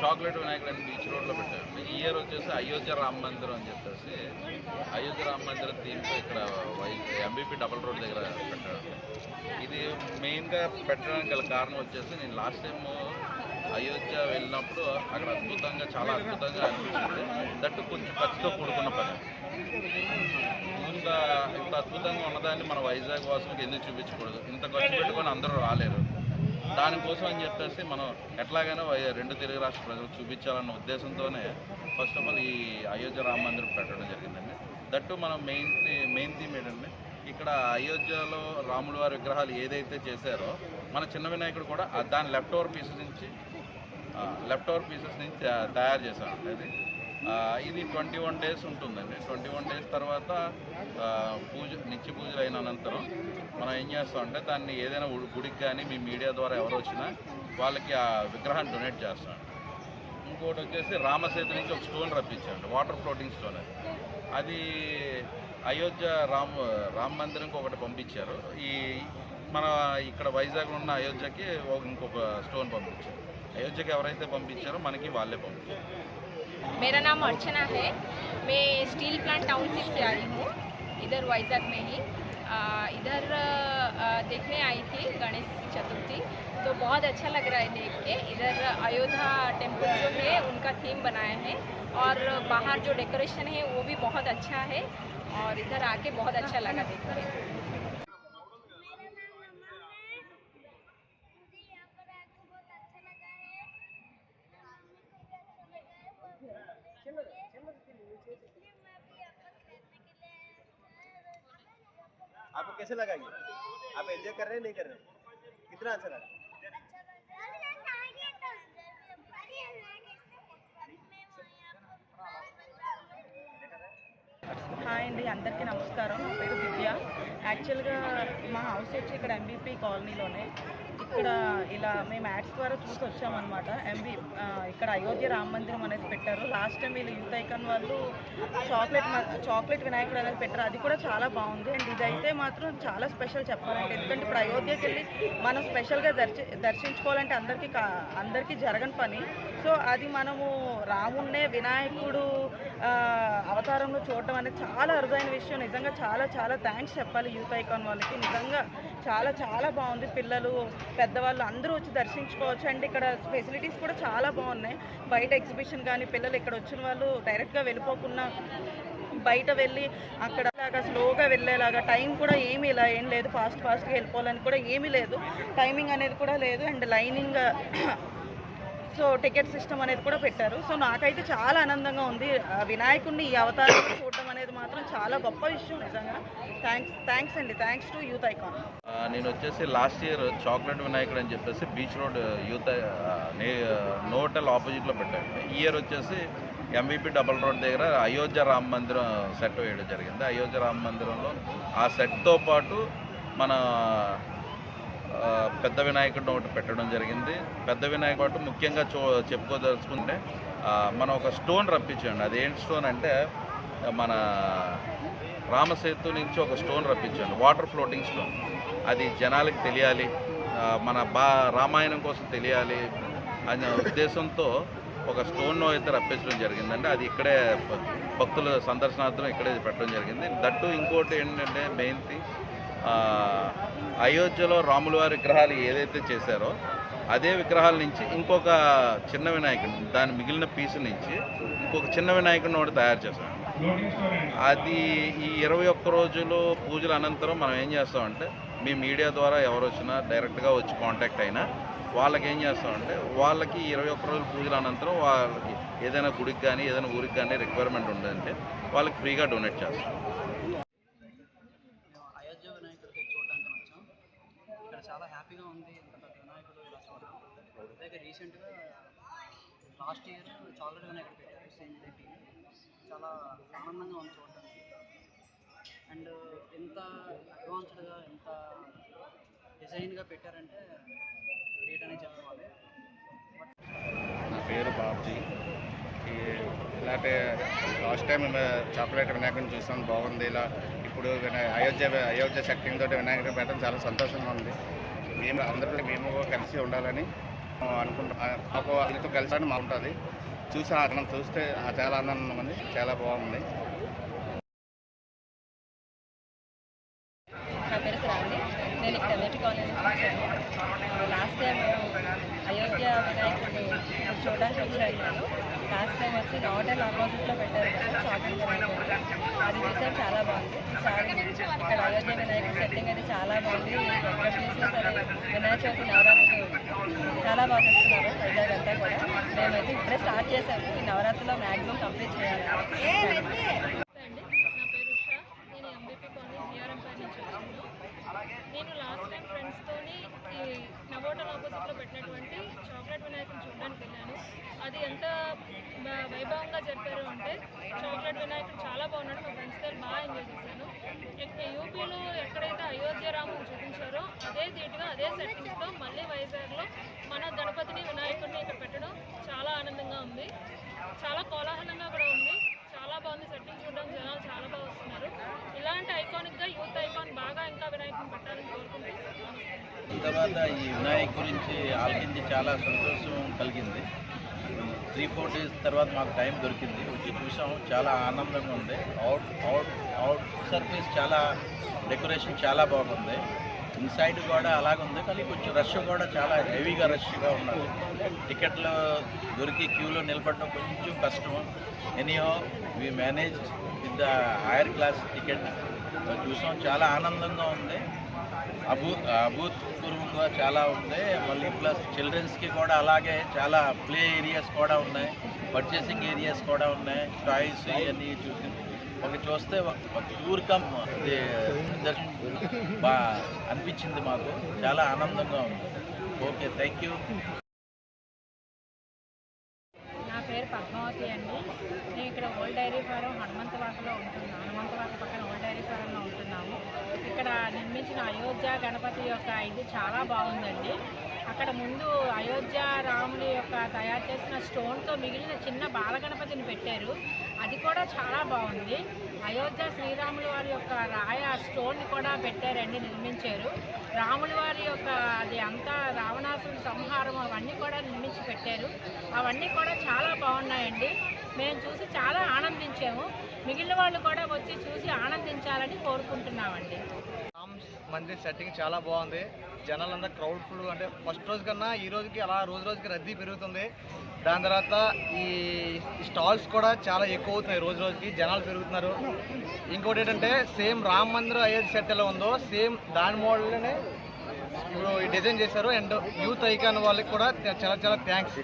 Chocolate వినాయకుడు అని beach రోడ్లో పెట్టారు. ఈ ఇయర్ వచ్చేసి అయోధ్య రామ మందిరం అని చెప్పేసి అయోధ్య రామ మందిరం దీంట్లో ఇక్కడ వై ఎంబీపీ డబల్ రోడ్ దగ్గర పెట్టాను ఇది మెయిన్గా పెట్టడానికి గల కారణం వచ్చేసి నేను లాస్ట్ టైం అయోధ్య వెళ్ళినప్పుడు అక్కడ అద్భుతంగా చాలా అద్భుతంగా అనిపించింది. దట్టు కొంచెం ఖర్చుతో కూడుకున్న పని. ఇంత ఇంత అద్భుతంగా ఉన్నదాన్ని మన వైజాగ్ వాసులకు ఎందుకు చూపించకూడదు? ఇంత ఖర్చు పెట్టుకొని అందరూ రాలేరు. దానికోసం అని చెప్పేసి మనం ఎట్లాగైనా రెండు తెలుగు రాష్ట్ర ప్రజలకు చూపించాలన్న ఉద్దేశంతోనే ఫస్ట్ ఆఫ్ ఆల్ ఈ అయోధ్య రామ మందిరం పెట్టడం జరిగిందండి. దట్టు మనం మెయిన్ మెయిన్ థీమ్ ఏంటండి ఇక్కడ అయోధ్యలో రాముల వారి విగ్రహాలు ఏదైతే చేశారో మన చిన్న వినాయకుడు కూడా దాని లెఫ్ట్ ఓవర్ పీస్ నుంచి లెఫ్ట్ ఓవర్ పీసెస్ నుంచి తయారు చేశామండి ఇది ఇది ట్వంటీ వన్ డేస్ ఉంటుందండి. ట్వంటీ వన్ డేస్ తర్వాత పూజ నిత్య పూజలు అయిన అనంతరం మనం ఏం చేస్తామంటే దాన్ని ఏదైనా గుడికి కానీ మీ మీడియా ద్వారా ఎవరు వచ్చినా వాళ్ళకి ఆ విగ్రహాన్ని డొనేట్ చేస్తాం. ఇంకోటి వచ్చేసి రామసేతు నుంచి ఒక స్టోన్ రప్పించామండి వాటర్ ఫ్లోటింగ్ స్టోన్ అది. అది అయోధ్య రామ్ రామ్ మందిరంకి ఒకటి పంపించారు. ఈ మన ఇక్కడ వైజాగ్లో ఉన్న అయోధ్యకి ఒక ఇంకొక స్టోన్ పంపించారు. అయోధ్యకి ఎవరైతే పంపించారో మనకి వాళ్ళే పంపించారు मेरा नाम अर्चना है मैं स्टील प्लांट टाउनशिप से आई हूँ इधर वाइजैक में ही आ, इधर आ, देखने आई थी गणेश चतुर्थी तो बहुत अच्छा लग रहा है देख के इधर अयोध्या टेम्पल जो है उनका थीम बनाया है और बाहर जो डेकोरेशन है वो भी बहुत अच्छा है और इधर आके बहुत अच्छा लगा देख आपको कैसे लगा ये आप एंजॉय कर रहे हैं नहीं कर रहे हैं कितना अच्छा लगा अच्छा लगा హాయ్ అండి అందరికీ నమస్కారం నా పేరు దివ్య యాక్చువల్గా మా హౌస్ వచ్చి ఇక్కడ ఎంబీపీ కాలనీలోనే. ఇక్కడ ఇలా మేము యాడ్స్ ద్వారా చూసి వచ్చామన్నమాట. ఎంబీ ఇక్కడ అయోధ్య రామ మందిరం అనేది పెట్టారు. లాస్ట్ టైం వీళ్ళు యూత్ ఐకన్ వాళ్ళు చాక్లెట్ చాక్లెట్ వినాయకుడు అనేది పెట్టారు. అది కూడా చాలా బాగుంది. అండ్ ఇదైతే మాత్రం చాలా స్పెషల్ చెప్పాలంటే. ఎందుకంటే ఇప్పుడు అయోధ్యకి వెళ్ళి మనం స్పెషల్గా దర్శి దర్శించుకోవాలంటే అందరికీ కా అందరికీ జరగని పని. సో అది మనము రామున్నే వినాయకుడు అవతారంలో చూడటం అనేది చాలా అరుదైన విషయం. నిజంగా చాలా చాలా థ్యాంక్స్ చెప్పాలి యూత్ ఐకాన్ వాళ్ళకి. నిజంగా చాలా చాలా బాగుంది. పిల్లలు పెద్దవాళ్ళు అందరూ వచ్చి దర్శించుకోవచ్చు. అండ్ ఇక్కడ ఫెసిలిటీస్ కూడా చాలా బాగున్నాయి. బయట ఎగ్జిబిషన్ కానీ పిల్లలు ఇక్కడ వచ్చిన వాళ్ళు డైరెక్ట్గా వెళ్ళిపోకుండా బయట వెళ్ళి అక్కడ లాగా స్లోగా వెళ్ళేలాగా టైం కూడా ఏమీ ఇలా ఏం లేదు. ఫాస్ట్ ఫాస్ట్గా వెళ్ళిపోవాలని కూడా ఏమీ లేదు. టైమింగ్ అనేది కూడా లేదు. And lining so ticket system అనేది కూడా పెట్టారు. సో నాకైతే చాలా ఆనందంగా ఉంది. వినాయకుడిని ఈ అవతారంలో చూడడం అనేది మాత్రం చాలా గొప్ప విషయం నిజంగా. థ్యాంక్స్ థ్యాంక్స్ అండి. Thanks to youth icon. నేను వచ్చేసి లాస్ట్ ఇయర్ చాక్లెట్ వినాయకుడు అని చెప్పేసి బీచ్ రోడ్ యూత్ నే- నోటల్ ఆపోజిట్లో పెట్టాను ఈ ఇయర్ వచ్చేసి ఎంవిపి డబల్ రోడ్ దగ్గర అయోధ్య రామ మందిరం సెట్ వేయడం జరిగింది. అయోధ్య రామ మందిరంలో ఆ సెట్తో పాటు మన పెద్ద వినాయకుడిని ఒకటి పెట్టడం జరిగింది. పెద్ద వినాయకుడు ముఖ్యంగా చూ చెప్పుకోదలుచుకుంటే మనం ఒక స్టోన్ రప్పించండి అది ఏంటి స్టోన్ అంటే మన రామసేతు నుంచి ఒక స్టోన్ రప్పించండి వాటర్ ఫ్లోటింగ్ స్టోన్. అది జనాలకు తెలియాలి. మన బా రామాయణం కోసం తెలియాలి అనే ఉద్దేశంతో ఒక స్టోన్ అయితే రప్పించడం జరిగిందండి. అది ఇక్కడే భక్తుల సందర్శనార్థం ఇక్కడే పెట్టడం జరిగింది. దట్టు ఇంకోటి ఏంటంటే మెయిన్ థింగ్ అయోధ్యలో రాముల వారి విగ్రహాలు ఏదైతే చేశారో అదే విగ్రహాల నుంచి ఇంకొక చిన్న వినాయకుడు దాని మిగిలిన పీసు నుంచి ఇంకొక చిన్న వినాయకుడిని ఒకటి తయారు చేశాం అది ఈ ఇరవై ఒక్క రోజులు పూజల అనంతరం మనం ఏం చేస్తామంటే మీ మీడియా ద్వారా ఎవరు వచ్చినా డైరెక్ట్గా వచ్చి కాంటాక్ట్ అయినా వాళ్ళకి ఏం చేస్తామంటే వాళ్ళకి ఇరవై ఒక్క రోజులు పూజల అనంతరం వాళ్ళకి ఏదైనా గుడికి కానీ ఏదైనా ఊరికి కానీ రిక్వైర్మెంట్ ఉందంటే వాళ్ళకి ఫ్రీగా డొనేట్ చేస్తాం మేము అయోధ్య వినాయకుడికి చూడడానికి వచ్చాం ఇక్కడ చాలా హ్యాపీగా ఉంది ఇంత పెద్ద వినాయకుడు ఇలా చూడడం అలాగే రీసెంట్గా లాస్ట్ ఇయర్ చాక్లెట్ పెట్టారు సేమ్ ఇదే చాలా ఆనందంగా ఉంది చూడడానికి అండ్ ఎంత అడ్వాన్స్డ్గా ఎంత డిజైన్గా పెట్టారంటే గ్రేట్ అని చెప్పాలి. నా పేరు బాబ్జీ. ఈ ఇలాంటి లాస్ట్ టైం చాక్లెట్ వినాయకుని చూసాం బాగుంది ఇలా. ఇప్పుడు వినాయ అయోధ్య అయోధ్య శక్తితో తోటి పెట్టడం చాలా సంతోషంగా ఉంది. మేము అందరికీ మేము కలిసి ఉండాలని అనుకుంటున్నాం. అనుకుంటాం మాకు వాళ్ళతో కలిసి అని మాకుంటుంది. చూసి ఆనందం చూస్తే ఆ చాలా ఆనందం ఉంది. చాలా బాగుంది. నా పేరు శ్రావణి. నేను ఇక్కడ నెట్ కాలేజ్ వచ్చాను లాస్ట్ టైం అయోధ్య వినాయకుడిని చూడడానికి వచ్చాను లాస్ట్ టైం వచ్చి హోటల్ ఆపోజిట్లో పెట్టారు కదా అది చూసాం చాలా బాగుంది. ఈసారి ఇక్కడ అయోధ్య వినాయకుడి సెట్టింగ్ అయితే చాలా బాగుంది. ఎక్కడ చూసినా సరే వినాయక చవితి నవరాత్రులు చాలా బాగా చేస్తున్నారు వైజాగ్ అంతా కూడా. మేమైతే ఇప్పుడే స్టార్ట్ చేసాము. ఈ నవరాత్రిలో మ్యాక్సిమం కంప్లీట్ చేయాలి. అండి నా పేరు ఉషా. నేను లాస్ట్ టైం ఫ్రెండ్స్తోని ఈ నవోటల్ ఆపోజిట్లో పెట్టినటువంటి చాక్లెట్ వినాయకుని చూడడానికి వెళ్ళాను. అది ఎంత వైభవంగా చెప్పారు అంటే చాక్లెట్ వినాయకుడు చాలా బాగున్నాడు. మా ఫ్రెండ్స్ దగ్గర బాగా ఎంజాయ్ చేశాను యూపీలో ఎక్కడైతే అయోధ్య రామం చూపించారో అదే ధీటుగా అదే సెట్టింగ్స్లో మళ్ళీ వైజాగ్లో మన గణపతిని వినాయకుడిని ఇక్కడ పెట్టడం చాలా ఆనందంగా ఉంది. చాలా కోలాహలంగా కూడా ఉంది. చాలా బాగుంది సెట్టింగ్ చూడడం. జనాలు చాలా బాగా వస్తున్నారు. ఇలాంటి ఐకానిక్గా యూత్ ఐకాన్ బాగా ఇంకా వినాయకుని పెట్టాలని కోరుకుంటున్నాను. తర్వాత ఈ వినాయక్ గురించి ఆలకించి చాలా సంతోషం కలిగింది. త్రీ ఫోర్ డేస్ తర్వాత మాకు టైం దొరికింది. వచ్చి చూసాం చాలా ఆనందంగా ఉంది. అవుట్ అవుట్ అవుట్ సర్ఫేస్ చాలా డెకరేషన్ చాలా బాగుంది. ఇన్సైడ్ కూడా అలాగుంది ఉంది. కానీ కొంచెం రష్ కూడా చాలా హెవీగా రష్గా ఉన్నది. టికెట్లు దొరికి క్యూలో నిలబడడం కొంచెం కష్టం. Anyhow we manage with the higher class ticket చూసాం. చాలా ఆనందంగా ఉంది. అభూ అభూతపూర్వంగా చాలా ఉంది. మళ్ళీ ప్లస్ చిల్డ్రన్స్కి కూడా అలాగే చాలా ప్లే ఏరియాస్ కూడా ఉన్నాయి. పర్చేసింగ్ ఏరియాస్ కూడా ఉన్నాయి. టాయ్స్ ఇవన్నీ చూసి ఒక చూస్తే ఒక టూర్ దర్శనం బా అనిపించింది మాకు. చాలా ఆనందంగా ఉంది. ఓకే థ్యాంక్ యూ పేరు పద్మావతి అండి. నేను ఇక్కడ ఓల్డ్ డైరీ ఫారం హనుమంతవాకలో ఉంటున్నాను హనుమంతవాక పక్కన ఓల్డ్ డైరీ ఫారంలో ఉంటున్నాము. ఇక్కడ నిర్మించిన అయోధ్య గణపతి యొక్క ఇది చాలా బాగుందండి. అక్కడ ముందు అయోధ్య రాముని యొక్క తయారు చేసిన స్టోన్తో మిగిలిన చిన్న బాలగణపతిని పెట్టారు. అది కూడా చాలా బాగుంది. అయోధ్య శ్రీరాములు వారి యొక్క రాయ స్టోన్ కూడా పెట్టారండి నిర్మించారు. రాముల వారి యొక్క అది అంతా రావణాసుని సంహారం అవన్నీ కూడా నిర్మించి పెట్టారు. అవన్నీ కూడా చాలా బాగున్నాయండి. మేము చూసి చాలా ఆనందించాము. మిగిలిన వాళ్ళు కూడా వచ్చి చూసి ఆనందించాలని కోరుకుంటున్నామండి. మందిర్ సెట్టింగ్ చాలా బాగుంది. జనాలంతా క్రౌడ్ ఫుల్ అంటే ఫస్ట్ రోజు కన్నా ఈ రోజుకి అలా రోజు రోజుకి రద్దీ పెరుగుతుంది. దాని తర్వాత ఈ స్టాల్స్ కూడా చాలా ఎక్కువ అవుతున్నాయి రోజు రోజుకి జనాలు పెరుగుతున్నారు. ఇంకోటి ఏంటంటే సేమ్ రామ్ మందిర్ అయోధ్య సెట్ ఎలా ఉందో సేమ్ దాని మోడల్నే ఇప్పుడు ఈ డిజైన్ చేశారు. అండ్ యూత్ ఐకాన్ వాళ్ళకి కూడా చాలా చాలా థ్యాంక్స్.